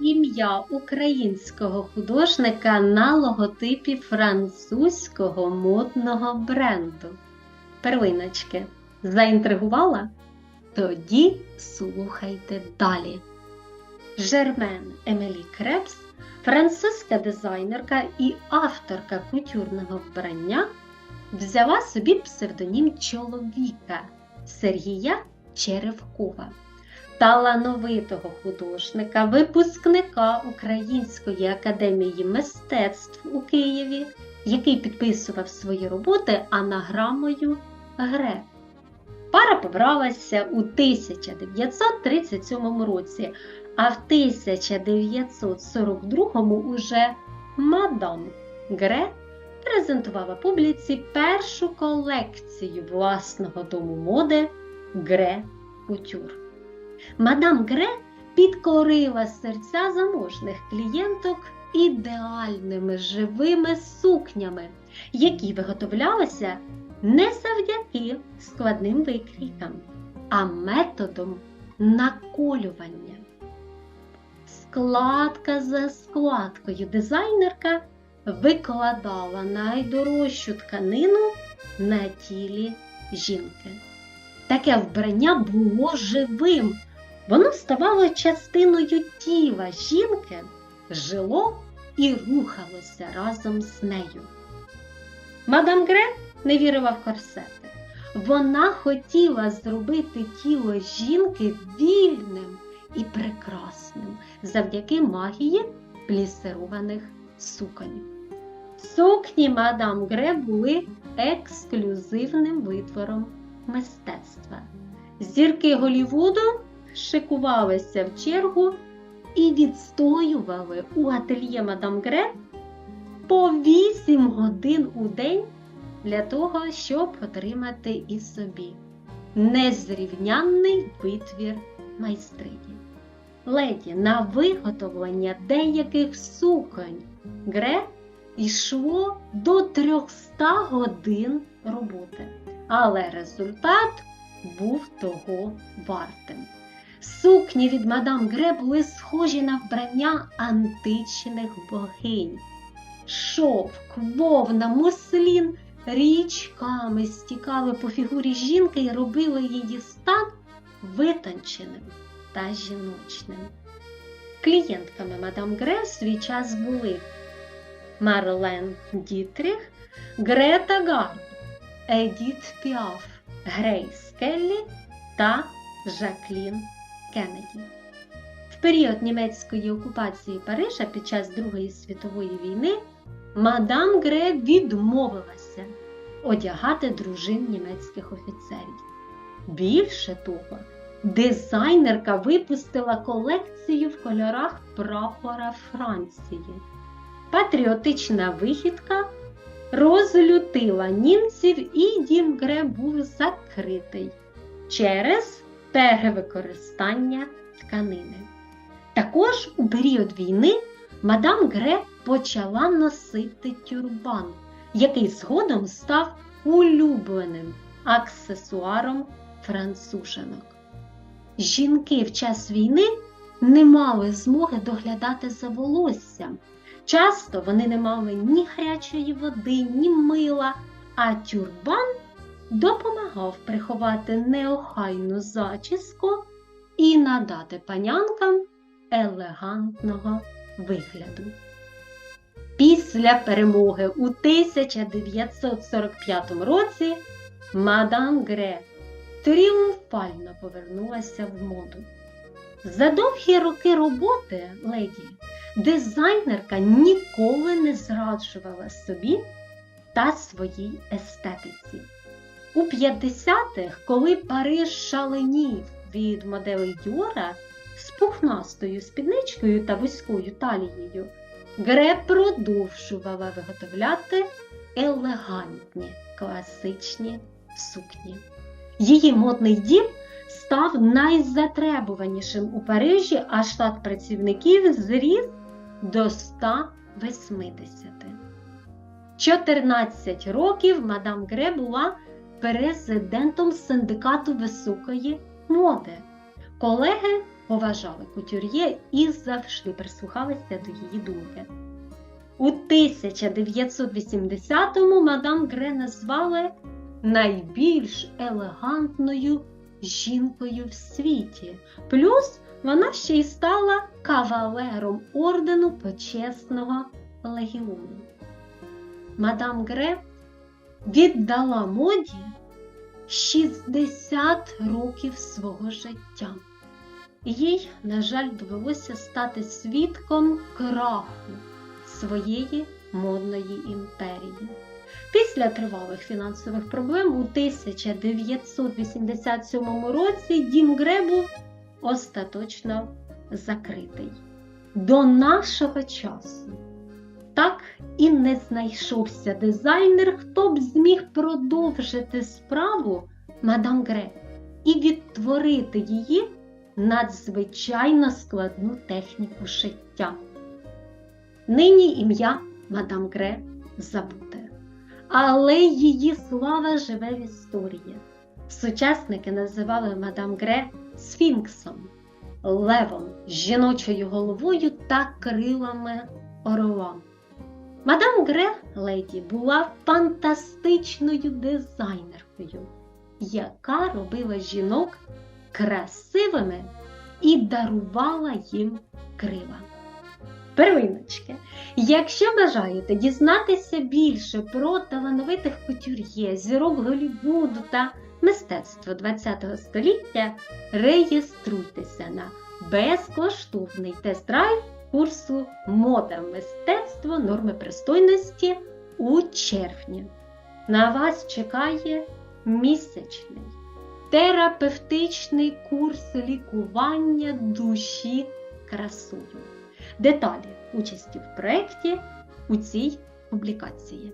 ім'я українського художника на логотипі французького модного бренду? Первиночки, заінтригувала? Тоді слухайте далі. Жермен Емелі Крепс, французька дизайнерка і авторка кутюрного вбрання, взяла собі псевдонім чоловіка Сергія Черевкова, талановитого художника, випускника Української академії мистецтв у Києві, який підписував свої роботи анаграмою Гре. Пара побралася у 1937 році, а в 1942 уже мадам Гре презентувала публіці першу колекцію власного дому моди Гре Кутюр. Мадам Гре підкорила серця заможних клієнток ідеальними живими сукнями, які виготовлялися не завдяки складним викрійкам, а методом наколювання. Складка за складкою дизайнерка викладала найдорожчу тканину на тілі жінки. Таке вбрання було живим, воно ставало частиною тіла жінки, жило і рухалося разом з нею. Мадам Гре не вірила в корсети. Вона хотіла зробити тіло жінки вільним і прекрасним завдяки магії плісированих суконь. Сукні мадам Гре були ексклюзивним витвором мистецтва. Зірки Голівуду шикувалися в чергу і відстоювали у ательє мадам Гре по 8 годин у день для того, щоб отримати і собі незрівнянний витвір майстрині. Леді на виготовлення деяких суконь Гре йшло до 300 годин роботи, але результат був того вартим. Сукні від мадам Гре були схожі на вбрання античних богинь. Шовк, вовна, муслін річками стікали по фігурі жінки і робили її стан витонченим та жіночним. Клієнтками мадам Гре в свій час були Марлен Дітріх, Грета Гард, Едіт Піаф, Грейс Келлі та Жаклін Кеннеді. В період німецької окупації Парижа під час Другої світової війни мадам Гре відмовилася одягати дружин німецьких офіцерів. Більше того, дизайнерка випустила колекцію в кольорах прапора Франції. Патріотична вихідка розлютила німців і дім Гре був закритий через перевикористання тканини. Також у період війни мадам Гре почала носити тюрбан, який згодом став улюбленим аксесуаром француженок. Жінки в час війни не мали змоги доглядати за волоссям. Часто вони не мали ні гарячої води, ні мила, а тюрбан допомагав приховати неохайну зачіску і надати панянкам елегантного вигляду. Після перемоги у 1945 році мадам Гре тріумфально повернулася в моду. За довгі роки роботи леді дизайнерка ніколи не зраджувала собі та своїй естетиці. У 50-х, коли Париж шаленів від моделей Діора з пухнастою спідничкою та вузькою талією, Гре продовжувала виготовляти елегантні класичні сукні. Її модний дім став найзатребуванішим у Парижі, а штат працівників зріс до 180. 14 років мадам Гре була президентом синдикату високої моди. Колеги поважали кутюр'є і завжди прислухалися до її думки. У 1980-му мадам Гре назвали найбільш елегантною жінкою в світі. Плюс вона ще й стала кавалером ордену почесного легіону. Мадам Гре віддала моді 60 років свого життя. Їй, на жаль, довелося стати свідком краху своєї модної імперії. Після тривалих фінансових проблем у 1987 році дім Гре був остаточно закритий. До нашого часу так і не знайшовся дизайнер, хто б зміг продовжити справу мадам Гре і відтворити її надзвичайно складну техніку шиття. Нині ім'я мадам Гре забуте, але її слава живе в історії. Сучасники називали мадам Гре Сфінксом, левом, жіночою головою та крилами орла. Мадам Гре Леді була фантастичною дизайнеркою, яка робила жінок красивими і дарувала їм крила. Первиночки, якщо бажаєте дізнатися більше про талановитих кутюр'є, зірок Голлівуду та мистецтво ХХ століття, реєструйтеся на безкоштовний тест-драйв курсу Мода мистецтво норми пристойності у червні. На вас чекає місячний терапевтичний курс лікування душі красою. Деталі участі в проєкті у цій публікації.